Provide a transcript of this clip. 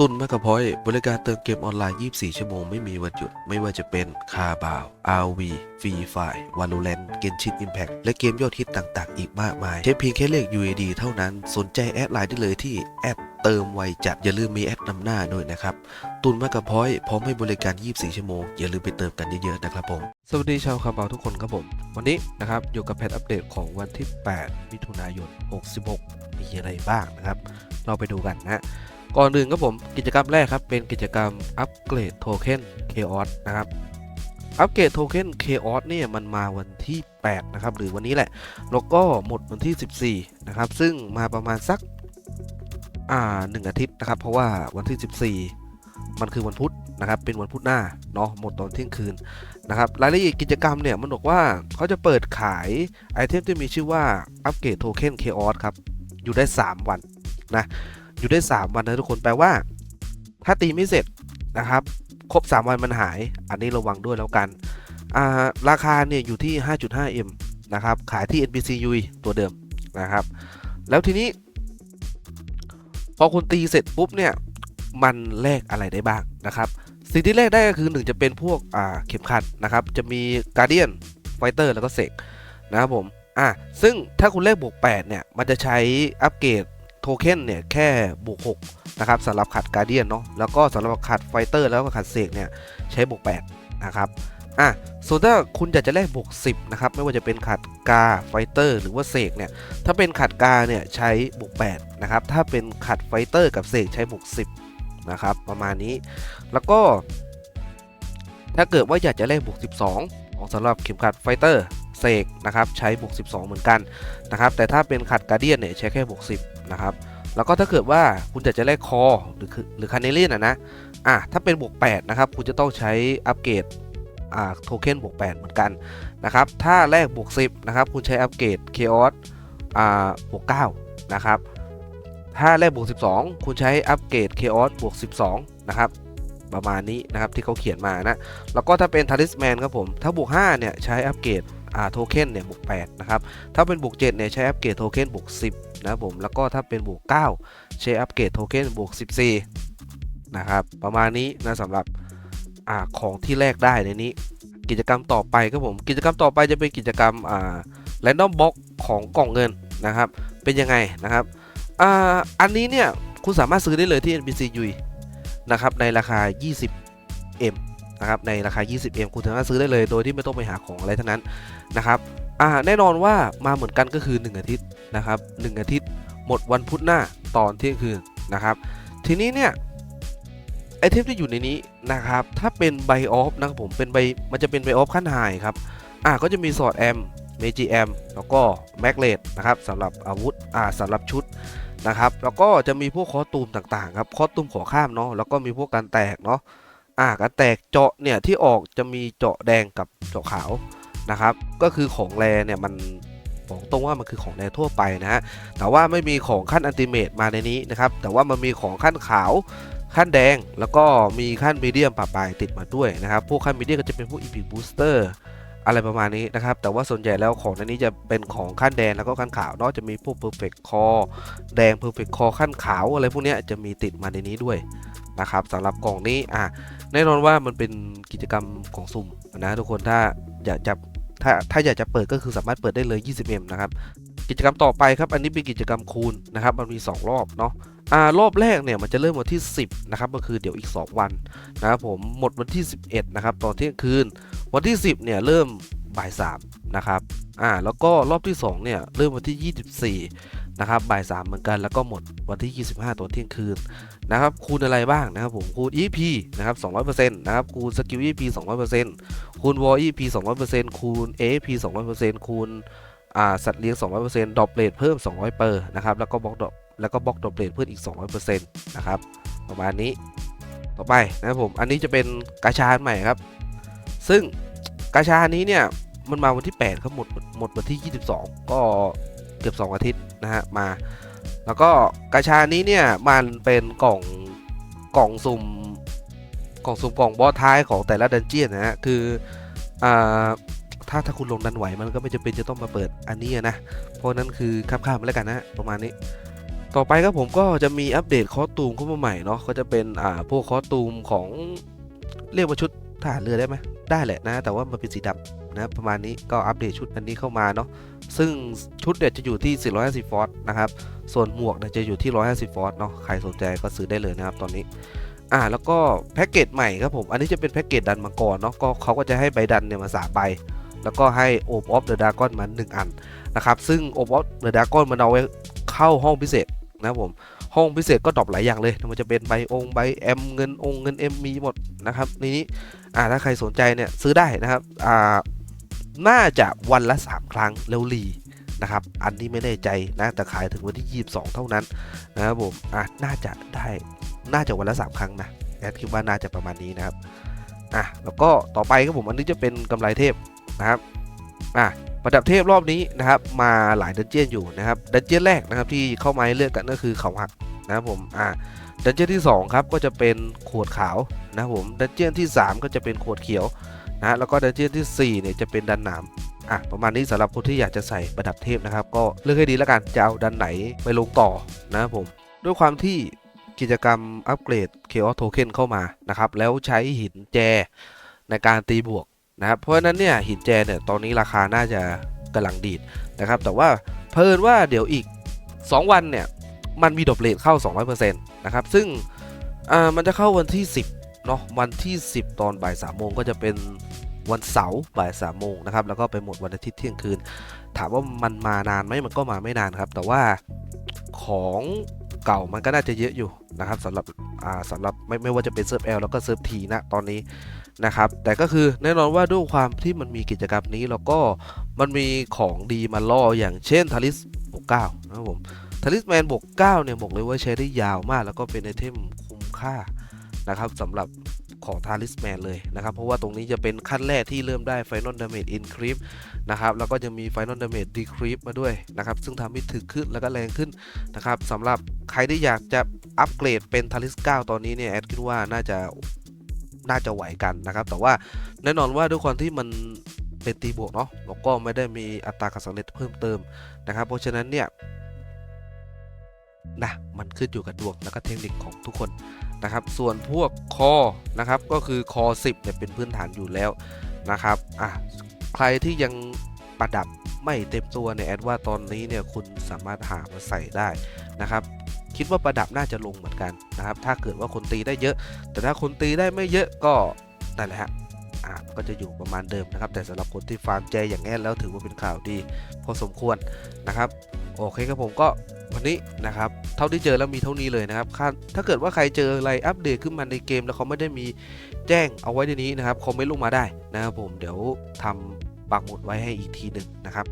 ตุนแมกกะพอยบริการเติมเกมออนไลน์ 24 ชั่วโมงไม่มีวันหยุด ไม่ว่าจะเป็นคาบาว RV ฟรีไฟ Valorant เกนชิน Impact และเกมยอดฮิตต่างๆ อีกมากมายใช้เพียงแค่เลข UAD เท่านั้น สนใจแอดไลน์ได้เลยที่แอดเติมไวจัด อย่าลืมมีแอดนำหน้าด้วยนะครับ ตุนแมกกะพอยพร้อมให้บริการ 24 ชั่วโมง อย่าลืมไปเติมกันเยอะๆนะครับผม สวัสดีชาวคาบาวทุกคนครับผม วันนี้นะครับอยู่กับแพทอัปเดตของวันที่ 8 มิถุนายน 66 มีอะไรบ้างนะครับ เราไปดูกันนะ ก่อนอื่นครับผมกิจกรรมแรกครับ เป็นกิจกรรมอัปเกรดโทเค็น Chaos นะครับอัปเกรดโทเค็น Chaos เนี่ยมันมาวันที่ 8 นะครับ หรือวันนี้แหละ แล้วก็หมดวันที่ 14 นะครับ ซึ่งมาประมาณสักอ่าหนึ่งอาทิตย์นะครับ เพราะว่าวันที่ 14 มันคือวันพุธนะครับ เป็นวันพุธหน้าเนาะหมดตอนเที่ยงคืนนะครับรายละเอียดกิจกรรมเนี่ยมันบอกว่าเขาจะเปิดขายไอเทมที่มีชื่อว่าอัปเกรดโทเค็น Chaos ครับอยู่ได้ 3 วันนะ อยู่ได้ 3 วันนะทุกคนแปลว่า ถ้าตีไม่เสร็จนะครับ ครบ 3 วันมันหาย อันนี้ระวังด้วยแล้วกันาราคาเนี่ยอยู่ที่ 5.5M นะครับ ขายที่ NPC u ตัวเดิมนะครับ แล้วทีนี้ พอคุณตีเสร็จปุ๊บเนี่ย มันแลกอะไรได้บ้างนะครับ สิ่งที่แลกได้ก็คือ 1 จะเป็นพวกอาเข็มขัดนะครับ จะมี Guardian Fighter แล้วก็เสกนะครับผม อะ ซึ่งถ้าคุณเลขบวก 8 เนี่ย มันจะใช้อัปเกรด โทเค็นเนี่ยแค่บวก6นะครับสำหรับขัดการเดียนเนาะแล้วก็สำหรับขัดไฟเตอร์แล้วก็ขัดเสกเนี่ยใช้บวก8นะครับอะส่วนถ้าคุณอยากจะแลกบวก10นะครับไม่ว่าจะเป็นขัดกาไฟเตอร์หรือว่าเสกเนี่ยถ้าเป็นขัดกาเนี่ยใช้บวก8นะครับถ้าเป็นขัดไฟเตอร์กับเสกใช้บวก10นะครับประมาณนี้ แล้วก็ถ้าเกิดว่าอยากจะแลกบวก12ของสำหรับเข็มขัดไฟเตอร์เสกนะครับใช้บวก12 เหมือนกันนะครับแต่ถ้าเป็นขัดการเดียนเนี่ยใช้แค่บวก10 นะครับ แล้วก็ถ้าเกิดว่าคุณอยากจะแลกคอหรือหรือคาเนเลียนอะนะอะถ้าเป็นบวก8นะครับคุณจะต้องใช้อัปเกรดอ่าโทเค็นบวก8เหมือนกันนะครับถ้าแลกบวก10นะครับคุณใช้อัปเกรดเคออสอ่าบวก9นะครับถ้าแลกบวก12 คุณใช้อัปเกรดเคออสบวก12นะครับประมาณนี้นะครับที่เขาเขียนมานะแล้วก็ถ้าเป็นทาริสแมนครับผมถ้าบวก5เนี่ยใช้อัปเกรด โทเค็นเนี่ยบวก8นะครับ ถ้าเป็นบวก7เนี่ยใช้อัปเกรดโทเค็นบวก10นะผมแล้วก็ถ้าเป็นบวก9ใช้อัปเกรดโทเค็นบวก14นะครับประมาณนี้นะสำหรับอ่าของที่แลกได้ในนี้ กิจกรรมต่อไปครับผมกิจกรรมต่อไปจะเป็นกิจกรรมอ่า random box ของกล่องเงินนะครับ เป็นยังไงนะครับอ่าอันนี้เนี่ยคุณสามารถซื้อได้เลยที่ NPC UI นะครับในราคา 20M นะครับในราคา 20M คุณสามารถซื้อได้เลย โดยที่ไม่ต้องไปหาของอะไรทั้งนั้นนะครับอ่าแน่นอนว่ามาเหมือนกันก็คือ 1 อาทิตย์นะครับ1อาทิตย์หมดวันพุธหน้าตอนเที่ยงคืนนะครับทีนี้เนี่ยไอเทมที่อยู่ในนี้นะครับถ้าเป็นไบออฟนะครับผมเป็นใบมันจะเป็นไบออฟขั้นไฮครับอ่าก็จะมีสอดแอมเมจิแอมแล้วก็แม็กเลดนะครับสำหรับอาวุธอ่าสำหรับชุดนะครับแล้วก็จะมีพวกคอตูมต่างๆครับคอตูมขอข้ามเนาะแล้วก็มีพวกการแตกเนาะ อ่าการแตกเจาะเนี่ยที่ออกจะมีเจาะแดงกับเจาะขาวนะครับ ก็คือของแรเนี่ยมันบอกตรงว่ามันคือของแรทั่วไปนะฮะแต่ว่าไม่มีของขั้นอันติเมตมาในนี้นะครับ แต่ว่ามันมีของขั้นขาวขั้นแดงแล้วก็มีขั้นมีเดียมปะปายติดมาด้วยนะครับ พวกขั้นมีเดียมก็จะเป็นพวกอีพิบูสเตอร์อะไรประมาณนี้นะครับ แต่ว่าส่วนใหญ่แล้วของในนี้จะเป็นของขั้นแดงแล้วก็ขั้นขาวนาะจะมีพวก perfect core แดง perfect core ขั้นขาวอะไรพวกเนี้ยจะมีติดมาในนี้ด้วยนะครับสำหรับกล่องนี้อะ แน่นอนว่ามันเป็นกิจกรรมของสุ่มนะทุกคนถ้าอยากจะถ้าถ้าอยากจะเปิดก็คือสามารถเปิดได้เลย 20M นะครับ กิจกรรมต่อไปครับ อันนี้เป็นกิจกรรมคูณนะครับ มันมี 2 รอบเนาะอ่ารอบแรกเนี่ยมันจะเริ่มวันที่ 10 นะครับ ก็คือเดี๋ยวอีก 2 วันนะครับผมหมดวันที่ 11 นะครับตอนเที่ยงคืน วันที่ 10 เนี่ยเริ่มบ่าย3นะครับ อ่า แล้วก็รอบที่ 2 เนี่ย เริ่มวันที่ 24 นะครับบ่าย3เหมือนกันแล้วก็หมดวันที่ 25ตอนเที่ยงคืนนะครับคูณอะไรบ้างนะครับผมคูณ EP นะครับ200%นะครับคูณสกิล EP 200%คูณ War EP 200%คูณ AP 200%คูณอ่าสัตว์เลี้ยง 200%ดอปเรทเพิ่ม 200 เปอร์นะครับแล้วก็บล็อกดอปแล้วก็บล็อกดอปเรทเพิ่มอีก 200%นะครับประมาณนี้ต่อไปนะครับผมอันนี้จะเป็นกาชาใหม่ครับ ซึ่งกาชานี้เนี่ยมันมาวันที่ 8 ครับหมดหมดวันที่ 22 ก็ เกือบ 2 อาทิตย์นะฮะมา แล้วก็กาชานี้เนี่ยมันเป็นกล่องกล่องสุ่มกล่องสุ่มกล่องบอสท้ายของแต่ละดันเจียนนะฮะคืออ่าถ้าถ้าคุณลงดันไหวมันก็ไม่จำเป็นจะต้องมาเปิดอันนี้นะ เพราะนั้นคือข้ามๆแล้วกันนะฮะประมาณนี้ ต่อไปครับผมก็จะมีอัปเดตคอสตูมเข้ามาใหม่เนาะก็จะเป็นอ่าพวกคอสตูมของเรียกว่าชุดทหารเรือได้ไหมได้แหละนะ แต่ว่ามันเป็นสีดำ นะประมาณนี้ก็อัปเดตชุดอันนี้เข้ามาเนาะซึ่งชุดเนี่ยจะอยู่ที่ 450 ฟอสนะครับ ส่วนหมวกเนี่ยจะอยู่ที่ 150 ฟอสเนาะใครสนใจก็ซื้อได้เลยนะครับตอนนี้อ่าแล้วก็แพ็กเกจใหม่ครับผมอันนี้จะเป็นแพ็กเกจดันมังกรเนาะก็เขาก็จะให้ใบดันเนี่ยมาสามใบแล้วก็ให้โอบออฟเดอะดากอนมาหนึ่งอันนะครับซึ่งโอบออฟเดอะดากอนมันเอาไว้เข้าห้องพิเศษนะครับผมห้องพิเศษก็ดรอปหลายอย่างเลย มันจะเป็นใบองค์ใบแอมเงินองค์เงินเอ็มมีหมดนะครับนี้อ่าถ้าใครสนใจเนี่ยซื้อได้นะครับอ่า น่าจะวันละ 3 ครั้งแล้วรีนะครับ อันนี้ไม่แน่ใจนะแต่ขายถึงวันที่ 22 เท่านั้นนะครับผมอะน่าจะได้น่าจะวันละ 3 ครั้งนะแอดคิดว่าน่าจะประมาณนี้นะครับอะแล้วก็ต่อไปครับผมอันนี้จะเป็นกำไรเทพนะครับอะประดับเทพรอบนี้นะครับมาหลายดันเจียนอยู่นะครับดันเจียนแรกนะครับที่เข้ามาเลือกกันก็คือเขาหักนะครับผมอ่าดันเจี้ยนที่2ครับก็จะเป็นขวดขาวนะครับผมดันเจี้ยนที่ 3 ก็จะเป็นขวดเขียว นะแล้วก็ดันเจี้ยนทีสี่4เนี่ยจะเป็นดันหนามอะประมาณนี้สำหรับคนที่อยากจะใส่ประดับเทพนะครับ ก็เลือกให้ดีแล้วกันจะเอาดันไหนไปลงต่อนะครับผมด้วยความที่กิจกรรมอัปเกรด Chaos Token เข้ามานะครับแล้วใช้หินแจในการตีบวกนะครับเพราะฉะนั้นเนี่ยหินแจเนี่ยตอนนี้ราคาน่าจะกำลังดีดนะครับแต่ว่าเพลินว่าเดี๋ยวอีก 2 วันเนี่ยมันมีดรอปเลทเข้า 200%นะครับซึ่งอ่ามันจะเข้าวันที่ 10เนาะวันที่ 10 ตอนบ่าย3โมงก็จะเป็น วันเสาร์บ่าย3โมงนะครับแล้วก็ไปหมดวันอาทิตย์เที่ยงคืน ถามว่ามันมานานไหมมันก็มาไม่นานครับ แต่ว่าของเก่ามันก็น่าจะเยอะอยู่นะครับสำหรับอ่าสำหรับไม่ไม่ว่าจะเป็นเซิร์ฟ L แล้วก็เซิร์ฟ T นะตอนนี้นะครับ แต่ก็คือแน่นอนว่าด้วยความที่มันมีกิจกรรมนี้แล้วก็มันมีของดีมาล่ออย่างเช่นทาริส69นะครับผมทาริสแมนบวก9เนี่ยบอกเลยว่าใช้ได้ยาวมาก แล้วก็เป็นไอเทมคุ้มค่านะครับสำหรับ ของทาริสแมนเลยนะครับ เพราะว่าตรงนี้จะเป็นขั้นแรกที่เริ่มได้ Final Damage Increase นะครับ แล้วก็จะมี Final Damage Decrease มาด้วยนะครับ ซึ่งทำให้ถึกขึ้นแล้วก็แรงขึ้นนะครับสำหรับใครที่อยากจะอัปเกรดเป็นทาริส 9 ตอนนี้เนี่ยแอดคิดว่าน่าจะน่าจะไหวกันนะครับ แต่ว่าแน่นอนว่าด้วยความที่มันเป็นตีบวกเนาะแล้วก็ไม่ได้มีอัตราการสำเร็จเพิ่มเติมนะครับ เพราะฉะนั้นเนี่ยนะมันขึ้นอยู่กับดวงแล้วก็เทคนิคของทุกคน นะครับ ส่วนพวกคอนะครับก็คือคอ 10เนี่ยเป็นพื้นฐานอยู่แล้วนะครับอะใครที่ยังประดับไม่เต็มตัวเนี่ยแอดว่าตอนนี้เนี่ยคุณสามารถหามาใส่ได้นะครับ คิดว่าประดับน่าจะลงเหมือนกันนะครับ ถ้าเกิดว่าคนตีได้เยอะ แต่ถ้าคนตีได้ไม่เยอะก็นั่นแหละฮะอะก็จะอยู่ประมาณเดิมนะครับ แต่สำหรับคนที่ฟาร์มใจอย่างแอดแล้วถือว่าเป็นข่าวดี พอสมควรนะครับ โอเคครับผมก็วันนี้นะครับเท่าที่เจอแล้วมีเท่านี้เลยนะครับถ้าเกิดว่าใครเจออะไรอัปเดตขึ้นมาในเกม แล้วเขาไม่ได้มีแจ้งเอาไว้ในนี้นะครับคอมเมนต์ลงมาได้นะครับผมเดี๋ยวทำปักหมุดไว้ให้อีกทีหนึ่งนะครับ